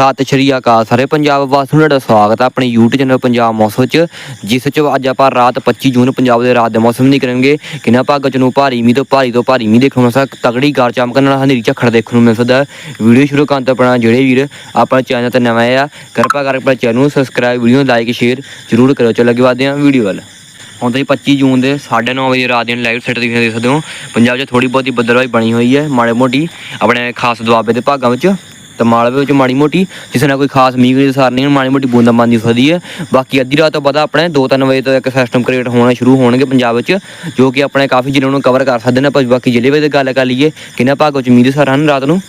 ਸਤਿ ਸ਼੍ਰੀ ਅਕਾਲ ਸਾਰੇ ਪੰਜਾਬ ਵਾਸੀਆਂ ਨੂੰ ਤੁਹਾਡਾ ਸਵਾਗਤ ਹੈ ਆਪਣੇ YouTube ਚੈਨਲ ਪੰਜਾਬ ਮੌਸਮ ਚ ਜਿਸ ਚ ਅੱਜ ਆਪਾਂ ਰਾਤ 25 ਜੂਨ ਪੰਜਾਬ ਦੇ ਰਾਤ ਦੇ ਮੌਸਮ ਦੀ ਕਰਾਂਗੇ। ਕਿੰਨਾ ਭਾਗ ਚ ਨੂੰ ਭਾਰੀ ਮੀਂਹ ਤੋਂ ਭਾਰੀ ਤੋਂ ਭਾਰੀ ਮੀਂਹ ਦੇਖਣ ਨੂੰ ਮਿਲ ਸਕਦਾ ਤਗੜੀ ਗਾਰ ਚਮਕਣ ਨਾਲ ਹਨੇਰੀ ਝੱਖੜ ਦੇਖਣ ਨੂੰ ਮਿਲ ਸਕਦਾ ਵੀਡੀਓ ਸ਼ੁਰੂ ਕਰਨ ਤੋਂ ਪਹਿਲਾਂ ਜਿਹੜੇ ਵੀਰ ਆਪਾਂ ਚੈਨਲ ਤੇ ਨਵੇਂ ਆ, ਕਿਰਪਾ ਕਰਕੇ ਆਪਣੇ ਚੈਨਲ ਨੂੰ ਸਬਸਕ੍ਰਾਈਬ ਵੀਡੀਓ ਨੂੰ ਲਾਈਕ ਸ਼ੇਅਰ ਜ਼ਰੂਰ ਕਰਿਓ। ਚਲੋ ਅੱਗੇ ਵਧਦੇ ਹਾਂ ਵੀਡੀਓ ਵੱਲ। ਹੁਣ ਤੁਸੀਂ 25 ਜੂਨ ਦੇ 9:30 ਵਜੇ ਰਾਤ ਦੀਆਂ ਲਾਈਵ ਸੈਟ ਦੇਖ ਸਕਦੇ ਹੋ। ਪੰਜਾਬ 'ਚ ਥੋੜੀ ਬਹੁਤੀ ਬੱਦਲਵਾਈ ਬਣੀ ਹੋਈ ਹੈ, ਮਾੜੇ ਮੋਟੀ ਆਪਣੇ ਖਾਸ ਦੁਆਬੇ ਦੇ ਭਾਗਾਂ ਵਿੱਚ। ਤੇ ਮਾਲਵੇ ਵਿੱਚ ਮਾੜੀ ਮੋਟੀ ਜਿਸ ਨਾਲ ਕੋਈ ਖਾਸ ਮੀਂਹ ਦੀ ਸਾਰ ਨਹੀਂ ਮਾੜੀ ਮੋਟੀ ਬੂੰਦਾਬਾਂਦੀ ਹੋ ਸਕਦੀ ਹੈ। ਬਾਕੀ ਅੱਧੀ ਰਾਤ ਤੋਂ ਬਾਅਦ ਆਪਣੇ 2-3 ਵਜੇ ਤੋਂ ਇੱਕ ਸਿਸਟਮ ਕ੍ਰੀਏਟ ਹੋਣਾ ਸ਼ੁਰੂ ਹੋਣਗੇ ਪੰਜਾਬ ਵਿੱਚ, ਜੋ ਕਿ ਆਪਣੇ ਕਾਫੀ ਜ਼ਿਲ੍ਹਿਆਂ ਨੂੰ ਕਵਰ ਕਰ ਸਕਦੇ ਨੇ। ਆਪਾਂ ਬਾਕੀ ਜ਼ਿਲ੍ਹੇ ਵਿੱਚ ਗੱਲ ਕਰ ਲਈਏ, ਕਿੰਨਾ ਭਾਗਾਂ ਵਿੱਚ ਮੀਂਹ ਦੇ ਸਾਰ ਹਨ ਰਾਤ ਨੂੰ?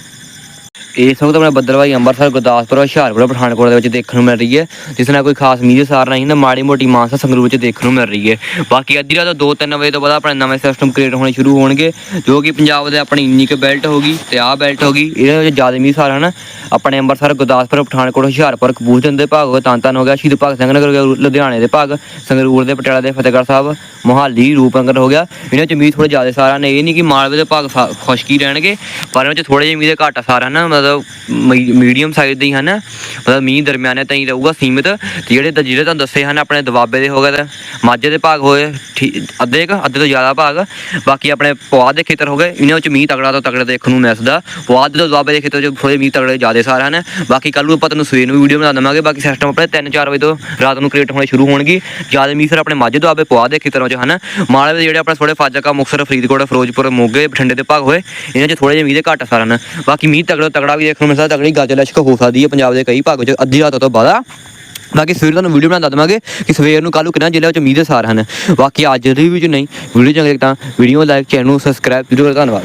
ਇਸ ਵਕਤ ਆਪਣੇ ਬੱਦਲਵਾਈ ਅੰਮ੍ਰਿਤਸਰ, ਗੁਰਦਾਸਪੁਰ, ਹੁਸ਼ਿਆਰਪੁਰ, ਪਠਾਨਕੋਟ ਦੇ ਵਿੱਚ ਦੇਖਣ ਨੂੰ ਮਿਲ ਰਹੀ ਹੈ, ਜਿਸ ਨਾਲ ਕੋਈ ਖਾਸ ਮੀਂਹ ਦੇ ਸਾਰ ਨਹੀਂ ਨਾ, ਮਾੜੀ ਮੋਟੀ ਮਾਨਸਾ, ਸੰਗਰੂਰ ਵਿੱਚ ਦੇਖਣ ਨੂੰ ਮਿਲ ਰਹੀ ਹੈ। ਬਾਕੀ ਅੱਧੀ ਰਾਤ ਤੋਂ 2-3 ਵਜੇ ਤੋਂ ਬਾਅਦ ਆਪਣੇ ਨਵੇਂ ਸਿਸਟਮ ਕ੍ਰੀਏਟ ਹੋਣੇ ਸ਼ੁਰੂ ਹੋਣਗੇ, ਜੋ ਕਿ ਪੰਜਾਬ ਦੇ ਆਪਣੀ ਇੰਨੀ ਕੁ ਬੈਲਟ ਹੋਗੀ ਤੇ ਆਹ ਬੈਲਟ ਹੋਗੀ ਇਹਦੇ ਵਿੱਚ ਜ਼ਿਆਦਾ ਮੀਂਹ ਸਾਰ ਹਨ ਆਪਣੇ ਅੰਮ੍ਰਿਤਸਰ, ਗੁਰਦਾਸਪੁਰ, ਪਠਾਨਕੋਟ, ਹੁਸ਼ਿਆਰਪੁਰ, ਕਪੂਰਥਲੇ ਦੇ ਭਾਗ ਹੋ ਹੋ ਗਿਆ, ਸ਼ਹੀਦ ਭਗਤ ਸਿੰਘ ਨਗਰ ਹੋ ਗਿਆ, ਲੁਧਿਆਣੇ ਦੇ ਭਾਗ, ਸੰਗਰੂਰ ਦੇ ਪਟਿਆਲਾ ਦੇ ਫਤਿਹਗੜ੍ਹ ਸਾਹਿਬ, ਮੋਹਾਲੀ ਰੂਪਨਗਰ ਹੋ ਗਿਆ। ਇਹਨਾਂ ਚ ਮੀਂਹ ਥੋੜੇ ਜ਼ਿਆਦਾ ਸਾਰਾ ਨੇ ਇਹ ਨਹੀਂ ਕਿ ਮਾਲਵੇ ਦੇ ਭਾਗ ਫ- ਖੁਸ਼ਕੀ ਰਹਿਣਗੇ, ਪਰ ਇਹਨਾਂ ਚ ਥੋੜੇ ਜਿਹੇ ਮੀਂਹ ਦੇ ਘੱਟ ਸਾਰਾ ਨਾ ਮਤਲਬ ਮੀਡੀਅਮ ਸਾਈਜ਼ ਦੇ ਹੀ ਹਨ। ਮਤਲਬ ਮੀਂਹ ਦਰਮਿਆਨੇ ਤਾਈਂ ਰਹੂਗਾ ਸੀਮਿਤ। ਤੇ ਜਿਹੜੇ ਤਾਂ, ਜਿਹੜੇ ਤੁਹਾਨੂੰ ਦੱਸੇ ਹਨ, ਆਪਣੇ ਦਵਾਬੇ ਦੇ ਹੋ ਗਏ ਮਾਝੇ ਦੇ ਭਾਗ ਹੋਏ, ਠੀ- ਅੱਧੇ ਕੁ, ਅੱਧੇ ਤੋਂ ਜ਼ਿਆਦਾ ਭਾਗ। ਬਾਕੀ ਆਪਣੇ ਪੁਆਧ ਦੇ ਖੇਤਰ ਹੋ ਗਏ, ਇਹਨਾਂ ਵਿੱਚ ਮੀਂਹ ਤਗੜਾ ਤੋਂ ਤਗੜਾ ਦੇਖਣ ਨੂੰ ਮਿਲਦਾ। ਪੁਆਧ ਦੇ ਦੁਆਬੇ ਦੇ ਖੇਤਰ 'ਚ ਥੋੜੇ ਮੀਂਹ ਤਗੜੇ ਜ਼ਿਆਦਾ ਸਾਰੇ ਹਨ। ਬਾਕੀ ਕੱਲ ਨੂੰ ਆਪਾਂ ਤੁਹਾਨੂੰ ਸਵੇਰ ਨੂੰ ਵੀਡੀਓ ਬਣਾ ਦੇਵਾਂਗੇ। ਬਾਕੀ ਸਿਸਟਮ ਆਪਣੇ 3-4 ਵਜੇ ਤੋਂ ਰਾਤ ਨੂੰ ਕ੍ਰੀਏਟ ਹੋਣੇ ਸ਼ੁਰੂ ਹੋਣਗੇ। ਜ਼ਿਆਦਾ ਮੀਂਹ ਫਿਰ ਆਪਣੇ ਮਾਝੇ ਦੁਆਬੇ ਪੁਆਧ ਦੇ ਖੇਤਰਾਂ ਵਿੱਚ ਹਨ। ਮਾਲਵੇ ਦੇ ਜਿਹੜੇ ਆਪਣੇ ਥੋੜੇ ਫਾਜ਼ਿਲਕਾ, ਮੁਕਤਸਰ, ਫਰੀਦਕੋਟ, ਫਿਰੋਜ਼ਪੁਰ, ਮੋਗੇ, ਬਠਿੰਡੇ ਦੇ ਭਾਗ ਹੋਏ, ਇਹਨਾਂ 'ਚ ਥੋੜੇ ਜਿਹੇ ਮੀਂਹ ਦੇ ਘੱਟ ਸਾਰੇ ਹਨ। ਬਾਕੀ ਮੀਂਹ ਤਗੜਾ ਤੋਂ ਤਗੜਾ ਵੀ ਦੇਖਣ ਨੂੰ ਮਿਲਦਾ ਤਗੜੀ ਗੱਜ ਲਸ਼ਕ ਹੋ ਸਕਦੀ ਹੈ ਪੰਜਾਬ ਦੇ ਕਈ ਭਾਗ 'ਚ ਅੱਧੀ ਰਾਤ ਤੋਂ ਬਾਅਦ। ਬਾਕੀ ਸਵੇਰ ਤੁਹਾਨੂੰ ਵੀਡੀਓ ਬਣਾ ਦਵਾਂਗੇ ਕਿ ਸਵੇਰ ਨੂੰ ਕੱਲ੍ਹ ਕਿੰਨਾ ਜ਼ਿਲ੍ਹੇ ਵਿੱਚ ਮੀਂਹ ਦੇ ਸਾਰ ਹਨ। ਬਾਕੀ ਅੱਜ ਦੀ ਵੀਡੀਓ ਨਹੀਂ ਵੀਡੀਓ ਚੰਗੀ ਤਾਂ ਵੀਡੀਓ ਲਾਈਕ ਚੈਨਲ ਨੂੰ ਸਬਸਕ੍ਰਾਈਬ ਜ਼ਰੂਰ ਧੰਨਵਾਦ।